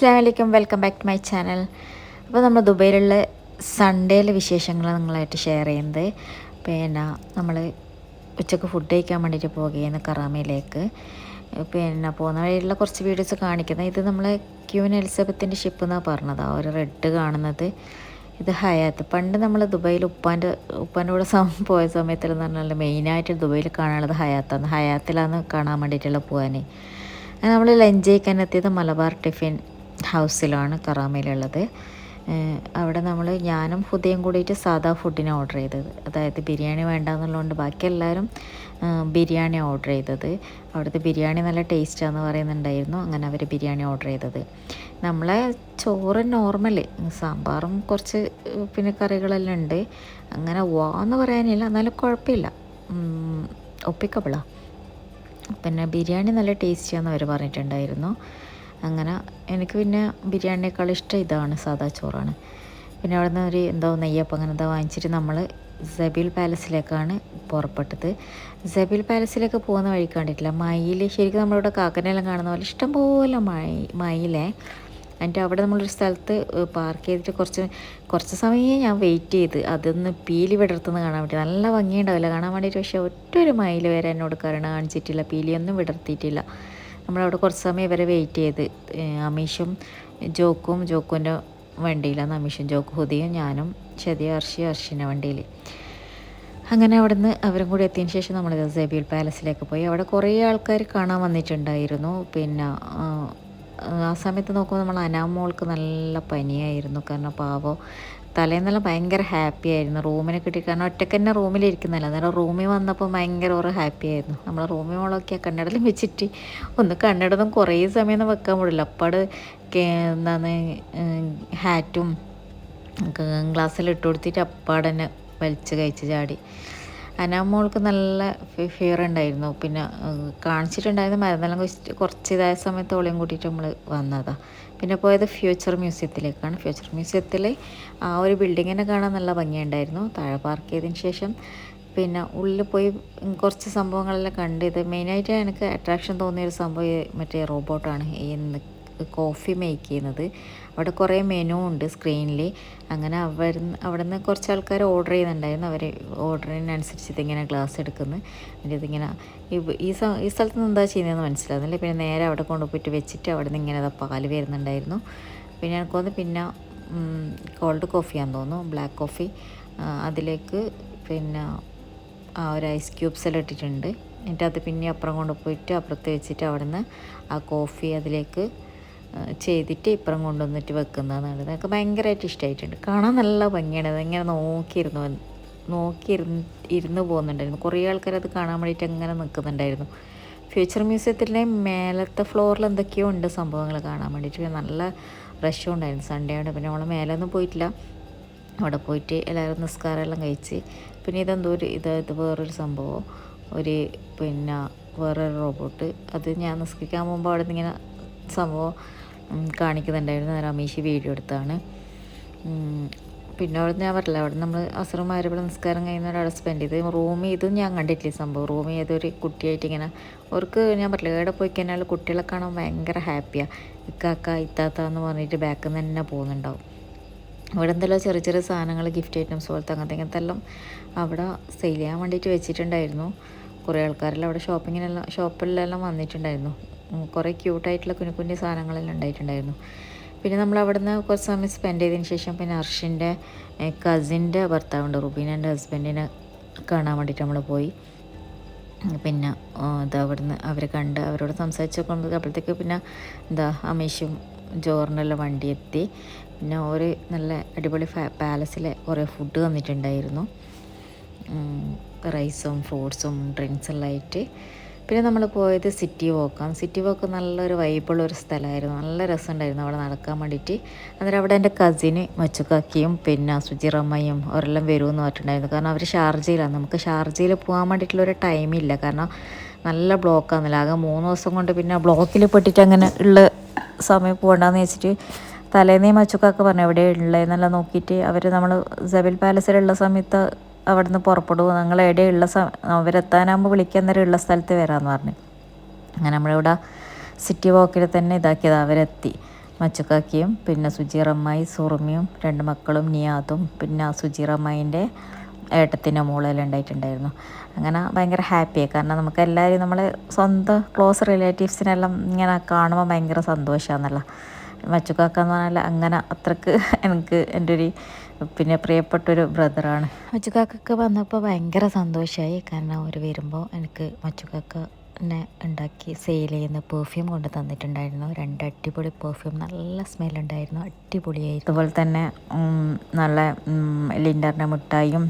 അസ്സാം വലൈക്കും welcome back to my channel. അപ്പോൾ നമ്മൾ ദുബൈയിലുള്ള സൺഡേയിലെ വിശേഷങ്ങൾ നിങ്ങളായിട്ട് ഷെയർ ചെയ്യുന്നത്. പിന്നെ നമ്മൾ ഉച്ചയ്ക്ക് ഫുഡ് കഴിക്കാൻ വേണ്ടിയിട്ട് പോകുകയാണ് കറാമയിലേക്ക്. പിന്നെ പോകുന്ന വഴിയുള്ള കുറച്ച് വീഡിയോസ് കാണിക്കുന്നത്. ഇത് നമ്മൾ ക്യൂൻ എലിസബത്തിന്റെ ഷിപ്പ് എന്നാണ് പറഞ്ഞത്. ആ ഒരു റെഡ് കാണുന്നത്. ഇത് ഹയാത്ത്. പണ്ട് നമ്മൾ ദുബൈയിൽ ഉപ്പാന്റെ ഉപ്പാന്റെ കൂടെ പോയ എന്ന് പറഞ്ഞാൽ മെയിനായിട്ട് ദുബൈയിൽ കാണാനുള്ളത് ഹയാത്താണ്. ഹയാത്തിലാണ് കാണാൻ വേണ്ടിയിട്ടുള്ള പോകാൻ നമ്മൾ ലഞ്ച് കഴിക്കാൻ എത്തിയത് മലബാർ ടിഫിൻ ഹൗസിലാണ് കറാമയിലുള്ളത്. അവിടെ നമ്മൾ ഞാനും ഹുദയും കൂടിയിട്ട് സാധാ ഫുഡിന് ഓർഡർ ചെയ്തത്. അതായത് ബിരിയാണി വേണ്ടാന്നുള്ളതുകൊണ്ട് ബാക്കി എല്ലാവരും ബിരിയാണി ഓർഡർ ചെയ്തത്. അവിടുത്തെ ബിരിയാണി നല്ല ടേസ്റ്റാന്ന് പറയുന്നുണ്ടായിരുന്നു. അങ്ങനെ അവർ ബിരിയാണി ഓർഡർ ചെയ്തത്. നമ്മളെ ചോറ് നോർമൽ സാമ്പാറും കുറച്ച് പിന്നെ കറികളെല്ലാം ഉണ്ട്. അങ്ങനെ വാന്ന് പറയാനില്ല എന്നാലും കുഴപ്പമില്ല. ഒപ്പിക്കബിളാണ് പിന്നെ ബിരിയാണി നല്ല ടേസ്റ്റിയാന്ന് അവർ പറഞ്ഞിട്ടുണ്ടായിരുന്നു. അങ്ങനെ എനിക്ക് പിന്നെ ബിരിയാണിയേക്കാൾ ഇഷ്ടം ഇതാണ് സാദാ ചോറാണ്. പിന്നെ അവിടെ നിന്ന് ഒരു എന്തോ നെയ്യപ്പം അങ്ങനെ എന്തോ വാങ്ങിച്ചിട്ട് നമ്മൾ സബീൽ പാലസിലേക്കാണ് പുറപ്പെട്ടത്. സബീൽ പാലസിലേക്ക് പോകുന്ന വഴി കണ്ടിട്ടില്ല. മയിൽ ശരിക്കും നമ്മളിവിടെ കാക്കനെല്ലാം കാണുന്ന പോലെ ഇഷ്ടംപോലെ മയി മയിലേ. എന്നിട്ട് അവിടെ നമ്മളൊരു സ്ഥലത്ത് പാർക്ക് ചെയ്തിട്ട് കുറച്ച് കുറച്ച് സമയം ഞാൻ വെയിറ്റ് ചെയ്ത് അതൊന്ന് പീലി വിടർത്തുന്ന കാണാൻ വേണ്ടി. നല്ല ഭംഗിയുണ്ടാവില്ല കാണാൻ വേണ്ടിയിട്ട്. പക്ഷേ ഒറ്റ ഒരു മയിൽ വരെ എന്നോട് കരുണ കാണിച്ചിട്ടില്ല. പീലിയൊന്നും വിടർത്തിയിട്ടില്ല. നമ്മളവിടെ കുറച്ച് സമയം ഇവരെ വെയിറ്റ് ചെയ്ത്. അമീഷും ജോക്കും ജോക്കുവിന്റെ വണ്ടിയിലാണ്. അമീഷും ജോക്ക് ഹുദിയും ഞാനും ചെതിയ അർഷി അർഷിന്റെ വണ്ടിയിൽ അങ്ങനെ അവിടുന്ന് അവരും കൂടി എത്തിയതിന് ശേഷം നമ്മൾ സബീൽ പാലസിലേക്ക് പോയി. അവിടെ കുറേ ആൾക്കാർ കാണാൻ വന്നിട്ടുണ്ടായിരുന്നു. പിന്നെ ആ, സമയത്ത് നോക്കുമ്പോൾ നമ്മൾ അനാമോൾക്ക് നല്ല പനിയായിരുന്നു. കാരണം പാവോ. തലേന്നെല്ലാം ഭയങ്കര ഹാപ്പി ആയിരുന്നു. റൂമിനെ കിട്ടി. കാരണം ഒറ്റയ്ക്ക് തന്നെ റൂമിലിരിക്കുന്നില്ല അന്നേരം റൂമിൽ വന്നപ്പോൾ ഭയങ്കര ഓരോ ഹാപ്പി ആയിരുന്നു. നമ്മൾ റൂമിൽ മോളൊക്കെ കണ്ണടലും വെച്ചിട്ട് ഒന്ന് കണ്ണടതും കുറേ സമയമൊന്നും വെക്കാൻ പാടില്ല. അപ്പാട് എന്താണ് ഹാറ്റും ഗ്ലാസ്സിൽ ഇട്ട് കൊടുത്തിട്ട് അപ്പാടന്നെ വലിച്ച് കഴിച്ച് ചാടി. അനാമോൾക്ക് നല്ല ഫിയർ ഉണ്ടായിരുന്നു. പിന്നെ കാണിച്ചിട്ടുണ്ടായിരുന്ന മരുന്നെല്ലാം കുറച്ച് ഇതായ സമയത്ത് ഓളെയും കൂട്ടിയിട്ട് നമ്മൾ വന്നതാണ് പിന്നെ പോയത് ഫ്യൂച്ചർ മ്യൂസിയത്തിലേക്കാണ്. ഫ്യൂച്ചർ മ്യൂസിയത്തിൽ ആ ഒരു ബിൽഡിങ്ങിനെ കാണാൻ നല്ല ഭംഗിയുണ്ടായിരുന്നു. താഴെ പാർക്ക് ചെയ്തതിന് ശേഷം പിന്നെ ഉള്ളിൽ പോയി കുറച്ച് സംഭവങ്ങളെല്ലാം കണ്ടത് മെയിനായിട്ട് എനിക്ക് അട്രാക്ഷൻ തോന്നിയൊരു സംഭവം മറ്റേ റോബോട്ടാണ് ഈ കോഫി മേക്ക് ചെയ്യുന്നത്. അവിടെ കുറേ മെനു ഉണ്ട് സ്ക്രീനിൽ അങ്ങനെ അവർ അവിടെ നിന്ന് കുറച്ച് ആൾക്കാർ ഓർഡർ ചെയ്യുന്നുണ്ടായിരുന്നു. അവർ ഓർഡറിനനുസരിച്ച് ഇതിങ്ങനെ ഗ്ലാസ് എടുക്കുന്നു. എന്നിട്ട് ഇതിങ്ങനെ ഈ- ഈ സ്ഥലത്ത് നിന്ന് എന്താ ചെയ്യുന്നതെന്ന് മനസ്സിലാകുന്നില്ല പിന്നെ നേരെ അവിടെ കൊണ്ടുപോയിട്ട് വെച്ചിട്ട് അവിടെ നിന്ന് ഇങ്ങനെ പാൽ വരുന്നുണ്ടായിരുന്നു. പിന്നെ എനിക്ക് തോന്നുന്നു പിന്നെ കോൾഡ് കോഫിയാന്ന് തോന്നുന്നു. ബ്ലാക്ക് കോഫി അതിലേക്ക് പിന്നെ ആ ഒരു ഐസ് ക്യൂബ്സ് എല്ലാം ഇട്ടിട്ടുണ്ട്. എന്നിട്ട് അത് പിന്നെ അപ്പുറം കൊണ്ടുപോയിട്ട് അപ്പുറത്ത് വെച്ചിട്ട് അവിടെ നിന്ന് ആ കോഫി അതിലേക്ക് ചെയ്തിട്ട് ഇപ്പുറം കൊണ്ടുവന്നിട്ട് വെക്കുന്നതാണ് എനിക്ക് ഭയങ്കരമായിട്ട് ഇഷ്ടമായിട്ടുണ്ട് കാണാൻ നല്ല ഭംഗിയാണ്. അതിങ്ങനെ നോക്കിയിരുന്നു നോക്കിയിരുന്ന്. ഇരുന്ന് പോകുന്നുണ്ടായിരുന്നു. കുറേ ആൾക്കാർ അത് കാണാൻ വേണ്ടിയിട്ട് അങ്ങനെ നിൽക്കുന്നുണ്ടായിരുന്നു. ഫ്യൂച്ചർ മ്യൂസിയത്തിലെ മേലത്തെ ഫ്ലോറിൽ എന്തൊക്കെയോ ഉണ്ട് സംഭവങ്ങൾ കാണാൻ വേണ്ടിയിട്ട്. നല്ല റഷും ഉണ്ടായിരുന്നു. സൺഡേ ഉണ്ട് പിന്നെ നമ്മൾ മേലെ ഒന്നും പോയിട്ടില്ല. അവിടെ പോയിട്ട് എല്ലാവരും നിസ്കാരമെല്ലാം കഴിച്ച് പിന്നെ ഇതെന്തോ ഒരു ഇത് ഇത് വേറൊരു സംഭവം. ഒരു പിന്നെ വേറൊരു റോബോട്ട് അത് ഞാൻ നിസ്കരിക്കാൻ പോകുമ്പോൾ അവിടെ നിന്ന് ഇങ്ങനെ സംഭവം കാണിക്കുന്നുണ്ടായിരുന്നു. രമേശ് വീഡിയോ എടുത്താണ്. പിന്നെ അവിടെ ഞാൻ പറഞ്ഞില്ല അവിടെ നമ്മൾ അസുറമാരുടെ നിസ്കാരം കഴിയുന്നവരെ അവിടെ സ്പെൻഡ് ചെയ്ത് റൂം ഇതും ഞാൻ കണ്ടിട്ടില്ല സംഭവം. റൂം ഏതൊരു കുട്ടിയായിട്ട് ഇങ്ങനെ അവർക്ക് ഞാൻ പറഞ്ഞില്ല എവിടെ പോയി കഴിഞ്ഞാൽ കുട്ടികളെ കാണാൻ ഭയങ്കര ഹാപ്പിയാണ് ഇക്കാക്ക ഇത്താത്ത എന്ന് പറഞ്ഞിട്ട് ബാക്കിൽ നിന്ന് തന്നെ പോകുന്നുണ്ടാവും. ഇവിടെ എന്തെല്ലാം ചെറിയ ചെറിയ സാധനങ്ങൾ ഗിഫ്റ്റ് ഐറ്റംസ് പോലത്തെ അങ്ങനത്തെ ഇങ്ങനത്തെ എല്ലാം അവിടെ സെയിൽ ചെയ്യാൻ വേണ്ടിയിട്ട് വെച്ചിട്ടുണ്ടായിരുന്നു. കുറേ ആൾക്കാരെല്ലാം അവിടെ ഷോപ്പിങ്ങിനെല്ലാം ഷോപ്പിലെല്ലാം വന്നിട്ടുണ്ടായിരുന്നു. കുറേ ക്യൂട്ടായിട്ടുള്ള കുഞ്ഞു കുഞ്ഞു സാധനങ്ങളെല്ലാം ഉണ്ടായിട്ടുണ്ടായിരുന്നു. പിന്നെ നമ്മൾ അവിടെ നിന്ന് കുറച്ച് സമയം സ്പെൻഡ് ചെയ്തതിന് ശേഷം പിന്നെ അർഷിന്റെ കസിന്റെ ഭർത്താവുണ്ട് റുബീനന്റെ ഹസ്ബൻഡിനെ കാണാൻ വേണ്ടിയിട്ട് നമ്മൾ പോയി. പിന്നെ ഇത് അവിടുന്ന് അവരെ കണ്ട് അവരോട് സംസാരിച്ച് കൊണ്ട് അപ്പോഴത്തേക്ക് പിന്നെ എന്താ അമീഷും ജോറിനെല്ലാം വണ്ടി എത്തി പിന്നെ ഒരു നല്ല അടിപൊളി പാലസിലെ കുറേ ഫുഡ് തന്നിട്ടുണ്ടായിരുന്നു. റൈസും ഫ്രൂട്ട്സും ഡ്രിങ്ക്സ് എല്ലാം ആയിട്ട്. പിന്നെ നമ്മൾ പോയത് സിറ്റി വോക്കാണ് സിറ്റി വോക്ക് നല്ലൊരു വൈബുള്ള ഒരു സ്ഥലമായിരുന്നു. നല്ല രസമുണ്ടായിരുന്നു അവിടെ നടക്കാൻ വേണ്ടിയിട്ട്. അന്നേരം അവിടെ എന്റെ കസിന് മച്ചുക്കാക്കിയും പിന്നെ സുജിറമ്മയും അവരെല്ലാം വരുമെന്ന് പറഞ്ഞിട്ടുണ്ടായിരുന്നു. കാരണം അവർ ഷാർജയിലാണ് നമുക്ക് ഷാർജയിൽ പോകാൻ വേണ്ടിയിട്ടുള്ള ഒരു ടൈമില്ല കാരണം നല്ല ബ്ലോക്കാണെന്നില്ല ആകെ മൂന്ന് ദിവസം കൊണ്ട് പിന്നെ ബ്ലോക്കിൽ പെട്ടിട്ട് അങ്ങനെ ഉള്ള സമയം പോകണ്ടെന്ന് വെച്ചിട്ട് തലേന്നേ മച്ചുക്കാക്ക പറഞ്ഞു എവിടെ ഉള്ളതെന്നെല്ലാം നോക്കിയിട്ട് അവർ നമ്മൾ ജബൽ പാലസിലുള്ള സമയത്ത് അവിടെ നിന്ന് പുറപ്പെടുമോ ഞങ്ങൾ എവിടെയുള്ള സ അവരെത്താനാകുമ്പോൾ വിളിക്കാൻ നേരം ഉള്ള സ്ഥലത്ത് വരാമെന്ന് പറഞ്ഞു. അങ്ങനെ നമ്മളിവിടെ സിറ്റി വാക്കിൽ തന്നെ ഇതാക്കിയത്. അവരെത്തി. മച്ചുക്കാക്കിയും പിന്നെ സുജീറമ്മായി സുറുമിയും രണ്ട് മക്കളും നിയാദും പിന്നെ സുജീറമ്മായിന്റെ ഏട്ടത്തിന്റെ മോളെല്ലാം ഉണ്ടായിട്ടുണ്ടായിരുന്നു. അങ്ങനെ ഭയങ്കര ഹാപ്പിയായി കാരണം നമുക്ക് എല്ലാവരും നമ്മൾ സ്വന്തം ക്ലോസ് റിലേറ്റീവ്സിനെല്ലാം ഇങ്ങനെ കാണുമ്പോൾ ഭയങ്കര സന്തോഷമാണെന്നല്ല മച്ചുക്കാക്ക എന്ന് പറഞ്ഞാൽ അങ്ങനെ അത്രയ്ക്ക് എനിക്ക് എന്റെ ഒരു പിന്നെ പ്രിയപ്പെട്ടൊരു ബ്രദറാണ്. മച്ചുക്കാക്കൊക്കെ വന്നപ്പോൾ ഭയങ്കര സന്തോഷമായി കാരണം അവർ വരുമ്പോൾ എനിക്ക് മച്ചുക്കാക്ക എന്നെ ഉണ്ടാക്കി സെയിൽ ചെയ്യുന്ന പെർഫ്യൂം കൊണ്ട് തന്നിട്ടുണ്ടായിരുന്നു. രണ്ട് അടിപൊളി പെർഫ്യൂം നല്ല സ്മെല്ലുണ്ടായിരുന്നു അടിപൊളിയായി അതുപോലെ തന്നെ നല്ല ലിൻഡറിന്റെ മുട്ടായും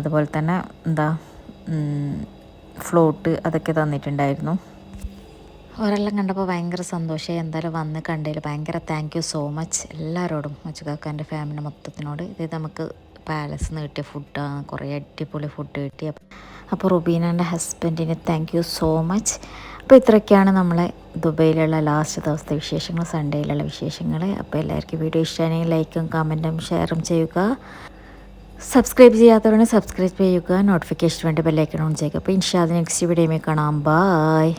അതുപോലെ തന്നെ എന്താ ഫ്ലോട്ട് അതൊക്കെ തന്നിട്ടുണ്ടായിരുന്നു. അവരെല്ലാം കണ്ടപ്പോൾ ഭയങ്കര സന്തോഷമായി. എന്തായാലും വന്ന് കണ്ടതിൽ ഭയങ്കര താങ്ക് യു സോ മച്ച് എല്ലാവരോടും. മച്ചുകാക്കാന്റെ ഫാമിലി മൊത്തത്തിനോട്. ഇത് നമുക്ക് പാലസ് നിന്ന് കിട്ടിയ ഫുഡാണ് കുറേ അടിപൊളി ഫുഡ് കിട്ടി. അപ്പോൾ റുബീനന്റെ ഹസ്ബൻഡിന് താങ്ക് യു സോ മച്ച് അപ്പോൾ ഇത്രയൊക്കെയാണ് നമ്മളെ ദുബൈയിലുള്ള ലാസ്റ്റ് ദിവസത്തെ വിശേഷങ്ങൾ സൺഡേയിലുള്ള വിശേഷങ്ങൾ. അപ്പോൾ എല്ലാവർക്കും വീഡിയോ ഇഷ്ടമാണെങ്കിൽ ലൈക്കും കമന്റും ഷെയറും ചെയ്യുക. സബ്സ്ക്രൈബ് ചെയ്യാത്തവരാണ് സബ്സ്ക്രൈബ് ചെയ്യുക. നോട്ടിഫിക്കേഷൻ വേണ്ടി ബെല്ലൈക്കൺ ഓൺ ചെയ്യുക. അപ്പോൾ ഇൻഷാദ് നെക്സ്റ്റ് വീഡിയോയിൽ കാണാം. ബായ്